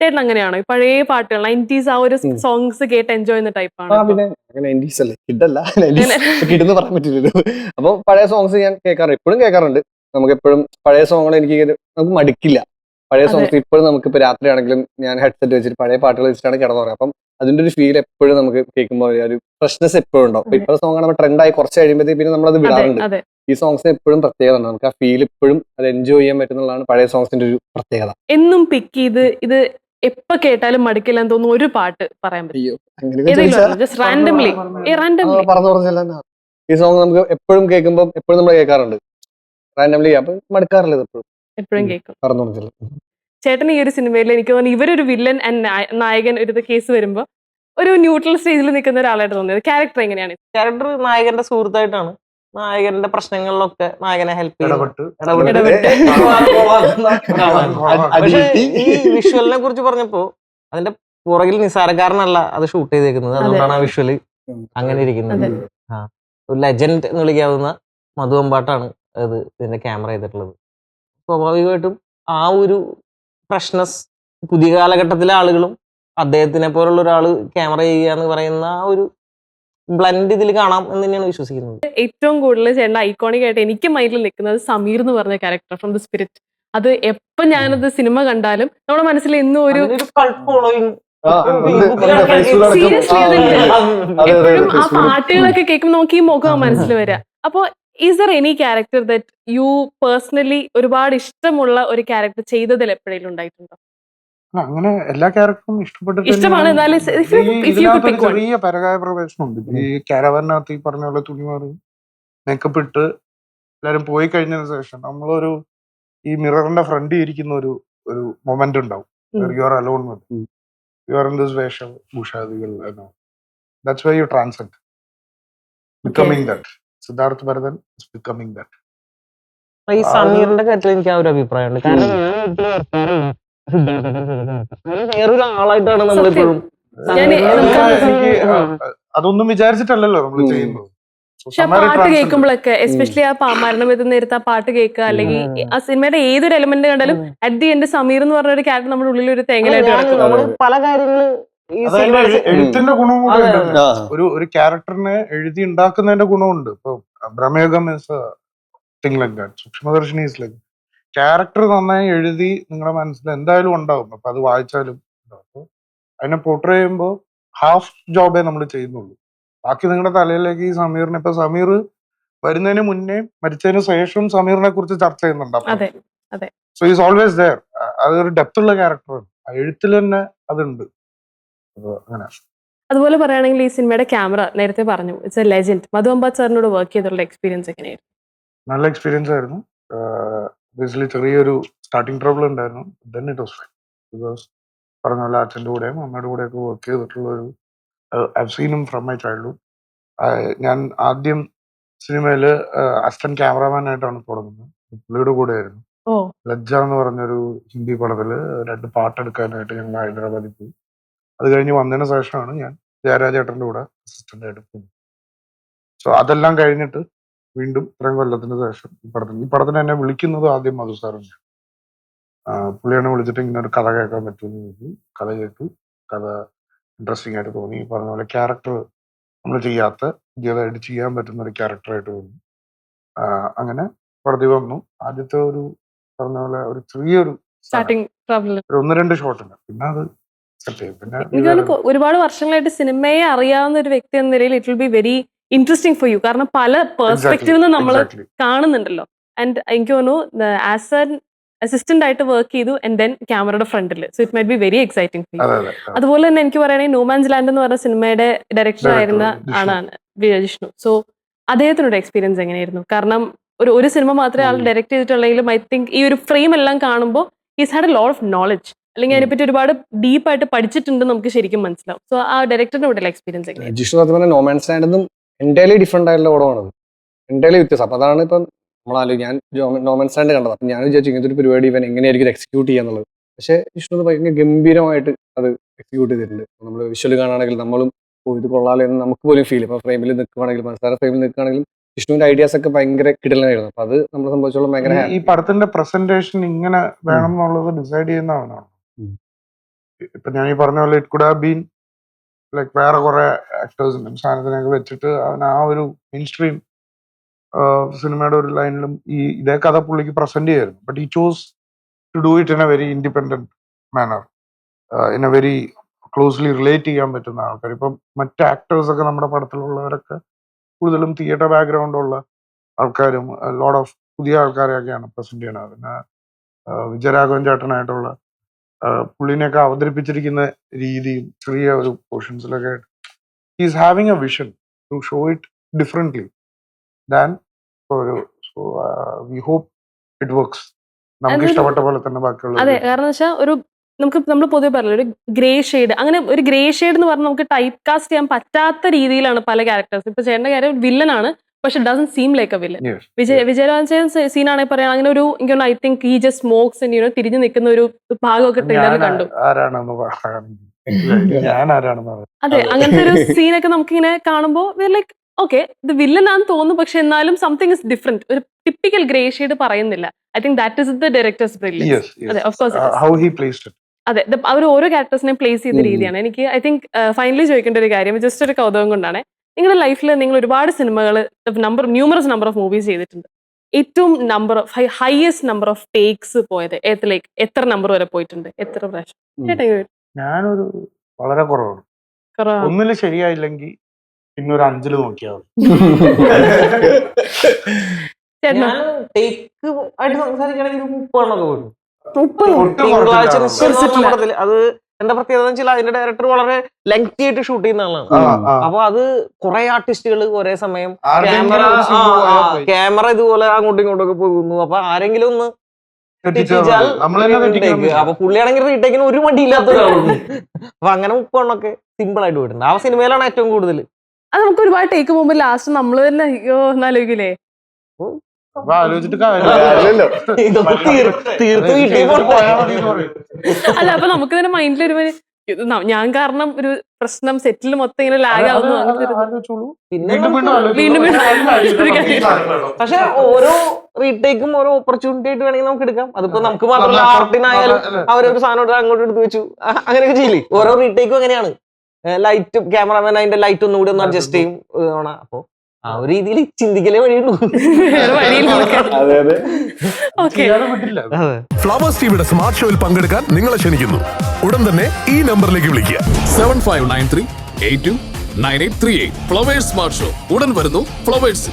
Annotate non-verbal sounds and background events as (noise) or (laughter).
ചേട്ടൻ അങ്ങനെയാണോ? പഴയ പാട്ടുകൾ നയന്റീസ് ആ ഒരു സോങ്സ് കേട്ട് എൻജോയ് ചെയ്യുന്ന ടൈപ്പ് ടൈപ്പാണ് പറയാൻ പറ്റില്ലല്ലോ. അപ്പൊ പഴയ സോങ്സ് ഞാൻ കേൾക്കാറുണ്ട്. ഇപ്പോഴും കേൾക്കാറുണ്ട്. നമുക്ക് എപ്പോഴും പഴയ സോങ്ങുകൾ എനിക്ക് നമുക്ക് മടുക്കില്ല. പഴയ സോങ്സ് ഇപ്പോഴും നമുക്ക് ഇപ്പൊ രാത്രിയാണെങ്കിലും ഞാൻ ഹെഡ്സെറ്റ് വെച്ചിട്ട് പഴയ പാട്ടുകൾ വെച്ചിട്ടാണ് കിടന്നു പറയുക അപ്പം അതിന്റെ ഒരു ഫീൽ എപ്പോഴും നമുക്ക് കേൾക്കുമ്പോൾ ഒരു ഫ്രഷ്നെസ് എപ്പോഴും ഉണ്ടോ അപ്പൊ അതെ. ഇപ്പോഴത്തെ സോങ് നമ്മൾ ട്രെൻഡായി കുറച്ച് കഴിയുമ്പോഴത്തേക്ക് പിന്നെ നമ്മളത് അത് വിടാറുണ്ട്. ഈ സോങ്സിന് എപ്പോഴും പ്രത്യേകത ഉണ്ട്. നമുക്ക് ആ ഫീൽ എപ്പോഴും അത് എൻജോയ് ചെയ്യാൻ പറ്റുന്നതാണ് പഴയ സോങ്സിന്റെ ഒരു പ്രത്യേകത. എന്നും പിക്ക് ചെയ്ത് ഇത് എപ്പോ കേട്ടാലും മടുക്കില്ല എന്ന് തോന്നുന്നു ഒരു പാട്ട് പറയാൻ പറ്റും. ജസ്റ്റ് റാൻഡംലി റാൻഡംലി ഈ സോങ് നമുക്ക് എപ്പോഴും കേൾക്കുമ്പോൾ എപ്പോഴും നമ്മൾ കേൾക്കാറുണ്ട്. റാൻഡംലി അപ്പൊ മടുക്കാറില്ല എപ്പോഴും. എപ്പോഴും കേൾക്കും. ചേട്ടൻ ഈ ഒരു സിനിമയിൽ എനിക്ക് തോന്നുന്നു ഇവരൊരു വില്ലൻ ആൻഡ് നായകൻ ഒരു കേസ് വരുമ്പോ ഒരു ന്യൂട്രൽ സ്റ്റേജിൽ നിൽക്കുന്ന ഒരാളായിട്ട് തോന്നിയത്. ക്യാരക്ടർ എങ്ങനെയാണ്? ക്യാരക്ടർ നായകന്റെ സുഹൃത്തായിട്ടാണ്. നായകന്റെ പ്രശ്നങ്ങളിലൊക്കെ നായകനെ ഹെൽപ്പ്. പക്ഷെ ഈ വിഷ്വലിനെ കുറിച്ച് പറഞ്ഞപ്പോ അതിന്റെ പുറകിൽ നിസാരക്കാരനല്ല അത് ഷൂട്ട് ചെയ്തേക്കുന്നത് അതുകൊണ്ടാണ് ആ വിഷ്വൽ അങ്ങനെ ഇരിക്കുന്നത് ആ ഒരു ലെജൻഡ് എന്ന് വിളിക്കാവുന്ന മധു അമ്പാട്ടാണ് അത് ഇതിന്റെ ക്യാമറ ചെയ്തിട്ടുള്ളത് സ്വാഭാവികമായിട്ടും ആ ഒരു പ്രശ്നസ് പുതിയ കാലഘട്ടത്തിലെ ആളുകളും അദ്ദേഹത്തിനെ പോലുള്ള ഒരാൾ ക്യാമറ ചെയ്യുക എന്ന് പറയുന്ന ആ ഒരു ബ്ലൻഡ് ഇതിൽ കാണാം എന്ന് തന്നെയാണ് വിശ്വസിക്കുന്നത്. ഏറ്റവും കൂടുതൽ ചേട്ടൻ ഐക്കോണിക് ആയിട്ട് എനിക്ക് മൈൻഡിൽ നിൽക്കുന്നത് സമീർ എന്ന് പറഞ്ഞ ക്യാരക്ടർ ഫ്രം ദ സ്പിരിറ്റ് അത് എപ്പോ ഞാനത് സിനിമ കണ്ടാലും നമ്മുടെ മനസ്സിൽ ഇന്നും ഒരു following. ആ, എപ്പോഴും പാട്ടുകളൊക്കെ കേൾക്കുമ്പോൾ നമുക്ക് ഈ മുഖം മനസ്സിൽ വരിക അപ്പോ is there any character that you personally ഒരുപാട് ഇഷ്ടമുള്ള ഒരു ക്യാരക്ടർ ചെയ്തതിൽ എപ്പോഴെങ്കിലും ഉണ്ടായിട്ടുണ്ടോ? അങ്ങനെ എല്ലാ ക്യാരക്ടറും ഇഷ്ടപ്പെട്ടിട്ട്. ചെറിയ പരകായ പ്രവേശനമുണ്ട് ഈ കാരവറിനകത്ത് ഈ പറഞ്ഞ പോലെ തുണി മാറി മേക്കപ്പ് ഇട്ട് എല്ലാരും പോയി കഴിഞ്ഞതിന് ശേഷം നമ്മളൊരു ഈ മിററിന്റെ ഫ്രണ്ടിൽ ഇരിക്കുന്ന ഒരു ഒരു മൊമെന്റ് ഉണ്ടാവും. You are alone with you are in this വേഷം ഭൂഷാദികൾ that's why you transcend becoming that Siddharth Bharathan is becoming that ഈ സമീറിന്റെ കാര്യത്തിൽ എനിക്ക് ആ ഒരു അഭിപ്രായമുണ്ട്. കാരണം (laughs) വേറൊരു ആളായിട്ടാണ് നമ്മളിപ്പോഴും അതൊന്നും വിചാരിച്ചിട്ടല്ലല്ലോ നമ്മൾ ചെയ്യുമ്പോൾ ചെയ്യുന്നത്. പക്ഷെ ആ പാട്ട് കേൾക്കുമ്പോഴൊക്കെ എസ്പെഷ്യലി ആ മരണം എത്തുന്ന നേരത്ത് ആ പാട്ട് കേൾക്കുക അല്ലെങ്കിൽ ആ സിനിമയുടെ ഏതൊരു എലമെന്റ് കണ്ടാലും അറ്റ് ദി എൻഡ് സമീർ എന്ന് പറഞ്ഞ ഒരു ക്യാരക്ടർ നമ്മുടെ ഉള്ളിൽ ഒരു തേങ്ങലായിട്ട് പല കാര്യങ്ങളും എഴുത്തിന്റെ ഗുണം കൂടെ അതെ, ഉണ്ട് ആ, ഒരു ഒരു ക്യാരക്ടറിനെ എഴുതി ഉണ്ടാക്കുന്നതിന്റെ ഗുണമുണ്ട്. ഇപ്പൊ Bramayugam is thing like that Sookshmadarshini is like character നന്നായി എഴുതി നിങ്ങളുടെ മനസ്സിൽ എന്തായാലും ഉണ്ടാവും. അപ്പൊ അത് വായിച്ചാലും ഉണ്ടാവും. അപ്പൊ അതിനെ പോർട്രേ ചെയ്യുമ്പോൾ ഹാഫ് ജോബേ നമ്മൾ ചെയ്യുന്നുള്ളൂ. ബാക്കി നിങ്ങളുടെ തലയിലേക്ക് ഈ സമീറിനെ ഇപ്പൊ സമീർ വരുന്നതിന് മുന്നേ മരിച്ചതിന് ശേഷം സമീറിനെ കുറിച്ച് ചർച്ച ചെയ്യുന്നുണ്ട്. സോ ഈസ് ഓൾവേസ് ദയർ അതൊരു ഡെപ്ത് ഉള്ള ക്യാരക്ടറാണ് ആ എഴുത്തിൽ തന്നെ അതുണ്ട്. അങ്ങനെ. അതുപോലെ പറയുകയാണെങ്കിൽ ഈ സിനിമയുടെ ക്യാമറ നേരത്തെ പറഞ്ഞു. It's a legend Madhu Ambat സാറിനോട് വർക്ക് ചെയ്തിട്ടുള്ള എക്സ്പീരിയൻസ് എങ്ങനെയായിരുന്നു? നല്ല എക്സ്പീരിയൻസ് ആയിരുന്നു. ബേസിലി ചെറിയൊരു സ്റ്റാർട്ടിങ് ട്രബിൾ ഉണ്ടായിരുന്നു. Then it was fine because പറഞ്ഞ പോലെ അച്ഛന്റെ കൂടെയും അമ്മയുടെ കൂടെയൊക്കെ വർക്ക് ചെയ്തിട്ടുള്ള ഒരു ഐവ് സീനും ഫ്രം മൈ ചൈൽഡ്ഹുഡ് ഞാൻ ആദ്യം സിനിമയിൽ അസിസ്റ്റന്റ് ക്യാമറാമാൻ ആയിട്ടാണ് തുടങ്ങുന്നത് പുള്ളിയുടെ കൂടെ ആയിരുന്നു. ലജ്ജ എന്ന് പറഞ്ഞൊരു ഹിന്ദി പടത്തിൽ രണ്ട് പാട്ടെടുക്കാനായിട്ട് ഞങ്ങൾ ഹൈദരാബാദിൽ പോയി. അത് കഴിഞ്ഞ് വന്നതിന് ശേഷമാണ് ഞാൻ ജയരാജേട്ടന്റെ കൂടെ അസിസ്റ്റന്റ് ആയിട്ട് പോകുന്നത് സോ അതെല്ലാം കഴിഞ്ഞിട്ട് വീണ്ടും ഇത്രയും കൊല്ലത്തിന് ശേഷം ഈ പടത്തിന്. ഈ പടത്തിന് എന്നെ വിളിക്കുന്നത് ആദ്യം മധു സാറിന് പുള്ളിയാണ് വിളിച്ചിട്ട് ഇങ്ങനെ ഒരു കഥ കേൾക്കാൻ പറ്റുമെന്ന് ചോദിച്ചു. കഥ കേട്ടു. കഥ ഇൻട്രസ്റ്റിംഗ് ആയിട്ട് തോന്നി. ഈ പറഞ്ഞ പോലെ ക്യാരക്ടർ നമ്മൾ ചെയ്യാത്ത പുതിയതായിട്ട് ചെയ്യാൻ പറ്റുന്ന ഒരു ക്യാരക്ടറായിട്ട് തോന്നി. അങ്ങനെ പടത്തിൽ വന്നു. ആദ്യത്തെ ഒരു പറഞ്ഞ പോലെ ഒരു ചെറിയൊരു. സ്റ്റാർട്ടിങ് ഒരു ഒന്ന് രണ്ട് ഷോട്ട് ഉണ്ട്. പിന്നെ അത് സെറ്റ് ചെയ്യും പിന്നെ ഒരുപാട് വർഷങ്ങളായിട്ട് സിനിമയെ അറിയാവുന്ന ഒരു വ്യക്തി എന്ന നിലയിൽ it will be very interesting for you കാരണം പല പെർസ്പെക്റ്റീവിൽ നിന്ന് നമ്മൾ. കാണുന്നുണ്ടല്ലോ. ആൻഡ് എനിക്ക് തോന്നുന്നു ആസ് എൻ അസിസ്റ്റന്റ് ആയിട്ട് വർക്ക് ചെയ്തു ആൻഡ് ദെൻ ക്യാമറയുടെ ഫ്രണ്ടിൽ so it might be very exciting feel. അതുപോലെ തന്നെ എനിക്ക് പറയുകയാണെങ്കിൽ നോമാൻസ് ലാൻഡ് എന്ന് പറഞ്ഞ സിനിമയുടെ ഡയറക്ടർ ആയിരുന്ന. ആളാണ് വി- ജിഷ്ണു സോ അദ്ദേഹത്തിനോട് എക്സ്പീരിയൻസ് എങ്ങനെയായിരുന്നു? കാരണം ഒരു ഒരു സിനിമ മാത്രമേ ആൾ. ഡയറക്ട് ചെയ്തിട്ടുള്ളെങ്കിലും ഐ തിങ്ക് ഈ ഒരു ഫ്രെയിം എല്ലാം കാണുമ്പോൾ he's had a lot of knowledge അല്ലെങ്കിൽ അതിനെപ്പറ്റി ഒരുപാട് ഡീപ്പായിട്ട് പഠിച്ചിട്ടുണ്ടെന്ന് നമുക്ക് ശരിക്കും മനസ്സിലാവും. സോ ആ ഡയറക്ടറിന്റെ കൂടെ എക്സ്പീരിയൻസ് എങ്ങനെയാണ് ജിഷ്ണു അതുപോലെ നോമാൻസ് നോമാൻ എന്റയർലി ഡിഫറെന്റ് ആയിട്ടുള്ള ഓടമാണത്. എന്റയർലി വ്യത്യാസം അപ്പം അതാണ് ഇപ്പം നമ്മളാലോ ഞാൻ നോമൻ സ്റ്റാൻഡ് കണ്ടത്. അപ്പം ഞാൻ വിചാരിച്ചു ഇങ്ങനത്തെ ഒരു പരിപാടി ഇവൻ എങ്ങനെയായിരിക്കും എക്സിക്യൂട്ട് ചെയ്യാന്നുള്ളത് പക്ഷേ വിഷ്ണു ഭയങ്കര ഗംഭീരമായിട്ട് അത് എക്സിക്യൂട്ട് ചെയ്തിട്ടുണ്ട്. നമ്മൾ വിഷ്വൽ കാണുകയാണെങ്കിൽ നമ്മളും ഓ ഇത് കൊള്ളാലോ എന്ന് നമുക്ക് പോലും ഫീൽ ഇപ്പോൾ ഫ്രെയിമിൽ നിൽക്കുകയാണെങ്കിലും മനസ്സാര ഫ്രെയിമിൽ നിൽക്കുകയാണെങ്കിലും വിഷ്ണുവിന്റെ ഐഡിയാസ് ഒക്കെ ഭയങ്കര കിടലായിരുന്നു അപ്പൊ അത് നമ്മളെ സംബന്ധിച്ചോളം ഭയങ്കര ഈ- പടത്തിന്റെ പ്രസന്റേഷൻ ഇങ്ങനെ വേണം എന്നുള്ളത് ഡിസൈഡ് ചെയ്യുന്ന അവനാണ്. ഇപ്പൊ ഞാൻ ഈ പറഞ്ഞ പോലെ it could have been like വേറെ കുറെ ആക്ടേഴ്സിനും സാധനത്തിനൊക്കെ വെച്ചിട്ട് അവൻ ആ ഒരു മെയിൻ സ്ട്രീം സിനിമയുടെ ഒരു ലൈനിലും ഈ ഇതേ കഥ പുള്ളിക്ക് പ്രസന്റ് ചെയ്യായിരുന്നു. But he choose to do it in a very independent manner in a very closely relate ചെയ്യാൻ പറ്റുന്ന ആൾക്കാർ ഇപ്പം മറ്റ് ആക്ടേഴ്സ് ഒക്കെ നമ്മുടെ പടത്തിലുള്ളവരൊക്കെ കൂടുതലും തിയേറ്റർ ബാക്ക്ഗ്രൗണ്ട് ഉള്ള ആൾക്കാരും ലോഡ് ഓഫ് പുതിയ ആൾക്കാരെയൊക്കെയാണ് പ്രസന്റ് ചെയ്യണത് പിന്നെ വിജയരാഘവൻ ചേട്ടനായിട്ടുള്ള പുള്ളിനെയൊക്കെ അവതരിപ്പിച്ചിരിക്കുന്ന രീതിയും ചെറിയ ഒരു പോർഷൻസിലൊക്കെ he's having a vision to show it differently than ഒരു വി ഹോപ്പ് ഇറ്റ് വർക്ക്സ് നമുക്ക് ഇഷ്ടപ്പെട്ട പോലെ തന്നെ ബാക്കിയുള്ള അതെ കാരണം വെച്ചാൽ ഒരു നമുക്ക് നമ്മൾ പൊതുവെ പറഞ്ഞില്ല ഒരു ഗ്രേ ഷെയ്ഡ് അങ്ങനെ ഒരു ഗ്രേ ഷെയ്ഡ് എന്ന് പറഞ്ഞാൽ നമുക്ക് ടൈപ്പ് കാസ്റ്റ് ചെയ്യാൻ പറ്റാത്ത രീതിയിലാണ് പല ക്യാരക്ടേഴ്സ് ഇപ്പൊ ചേട്ടന്റെ കാര്യം വില്ലനാണ് പക്ഷെ doesn't seem like a villain വിജയ. വിജയരാജൻ സീനാണെങ്കിൽ പറയാം അങ്ങനെ ഒരു എനിക്ക് I think he just smokes you know തിരിഞ്ഞു നിൽക്കുന്ന ഒരു ഭാഗമൊക്കെ ട്രെയിലറിൽ കണ്ടു. (laughs) അതെ അങ്ങനത്തെ ഒരു (laughs) സീനൊക്കെ നമുക്ക് ഇങ്ങനെ കാണുമ്പോൾ ലൈക്ക് ഓക്കെ ഇത് വില്ലൻ ആണെന്ന് തോന്നുന്നു പക്ഷെ എന്നാലും സംതിങ് ഇസ് ഡിഫറെന്റ് ഒരു ടിപ്പിക്കൽ ഗ്രേ ഷെയ്ഡ് പറയുന്നില്ല. I think that is the director's brilliance അതെ, അവർ ഓരോ ക്യാരക്ടേഴ്സിനെയും പ്ലേസ് ചെയ്യുന്ന രീതിയാണ്. എനിക്ക് ഐ തിങ്ക് ഫൈനലി ചോദിക്കേണ്ട ഒരു കാര്യം ജസ്റ്റ് ഒരു കൗതുകം കൊണ്ടാണ്. നിങ്ങളുടെ ലൈഫിൽ നിങ്ങൾ ഒരുപാട് സിനിമകൾ number numerous number of movies ചെയ്തിട്ടുണ്ട്. ഏറ്റവും number of highest number of takes പോയത് ഏത്തിലേക്ക് എത്ര നമ്പർ വരെ പോയിട്ടുണ്ട്? എത്ര പ്രാവശ്യം? ഞാനൊരു വളരെ കുറവാണ്. കുറവാ. ഒന്നിൽ ശരിയായില്ലെങ്കിൽ പിന്നെ ഒരു അഞ്ചിൽ നോക്കിയാൽ ടേക്ക് ആയിട്ട് പോയിട്ടു മുപ്പത്. തിങ്കളാഴ്ച അത് എന്താ പ്രത്യേകത എന്ന് വെച്ചാൽ അതിന്റെ ഡയറക്ടർ വളരെ ലെങ്തി ആയിട്ട് ഷൂട്ട് ചെയ്യുന്ന ആളാണ്. അപ്പൊ അത് കുറെ ആർട്ടിസ്റ്റുകൾ ഒരേ സമയം ക്യാമറ. ക്യാമറ ഇതുപോലെ അങ്ങോട്ടും ഇങ്ങോട്ടും ഒക്കെ പോകുന്നു. അപ്പൊ ആരെങ്കിലും ഒന്ന് അപ്പൊ പുള്ളിയാണെങ്കിൽ റീടേക്കിന് ഒരു മടിയില്ലാത്ത ഒരാളുണ്ട് അപ്പൊ അങ്ങനെ മുപ്പെണ്ണൊക്കെ സിമ്പിൾ ആയിട്ട് വിടുന്നത് ആ സിനിമയിലാണ് ഏറ്റവും കൂടുതൽ. അത് നമുക്ക് ഒരുപാട് ടേക്ക് പോകുമ്പോൾ ലാസ്റ്റ് നമ്മൾ തന്നെ അയ്യോ എന്നാലോചിക്കില്ലേ അപ്പൊ ആലോചിച്ചിട്ട് കാര്യമില്ല. കാര്യമില്ലല്ലോ. ഇതൊക്കെ തീർ- തീർത്ത് മതി, പോയാൽ മതി എന്ന് പറയും. അല്ല അപ്പൊ നമുക്ക് തന്നെ മൈൻഡിൽ ഒരു ഇത് ന- ഞാൻ കാരണം ഒരു പ്രശ്നം സെറ്റിൽ മൊത്തം ഇങ്ങനെ ലാഗ് ആവുന്നു അങ്ങനത്തെ ഒരു- ആലോചിച്ചോളൂ. പിന്നെ വീണ്ടും വീണ്ടും നമുക്ക് ആലോചിച്ചോളൂ. വീണ്ടും വീണ്ടും ഒരു കാര്യം ഒരു നമുക്ക് ഈ കാര്യം. സാധനം വേണം. പക്ഷെ ഓരോ റീടേക്കും ഓരോ ഓപ്പർച്യൂണിറ്റി ആയിട്ട് വേണമെങ്കിൽ നമുക്ക് എടുക്കാം അതിപ്പോ നമുക്ക് മാത്രമല്ല ആർട്ടിനായാലും അവരൊരു സാധനം എടുത്ത് അങ്ങോട്ട് എടുത്ത് വെച്ചു അ- അങ്ങനെയൊക്കെ ചെയ്യില്ലേ ഓരോ റീടേക്കും അങ്ങനെയാണ് ലൈറ്റ് ക്യാമറമാൻ അതിന്റെ ലൈറ്റ് ഒന്നുകൂടി ഒന്ന് അഡ്ജസ്റ്റ് ചെയ്യും ആണ്. അപ്പൊ ആ ഒരു രീതിയിൽ ചിന്തിക്കലേ വഴിയുള്ളൂ. ഫ്ലവേഴ്സ് ടിവിയുടെ സ്മാർട്ട് ഷോയിൽ പങ്കെടുക്കാൻ നിങ്ങളെ ക്ഷണിക്കുന്നു. ഉടൻ തന്നെ ഈ നമ്പറിലേക്ക് വിളിക്കുക. Seven five nine three eight two nine eight three eight Flowers smart show ഉടൻ വരുന്നു ഫ്ലവേഴ്സ്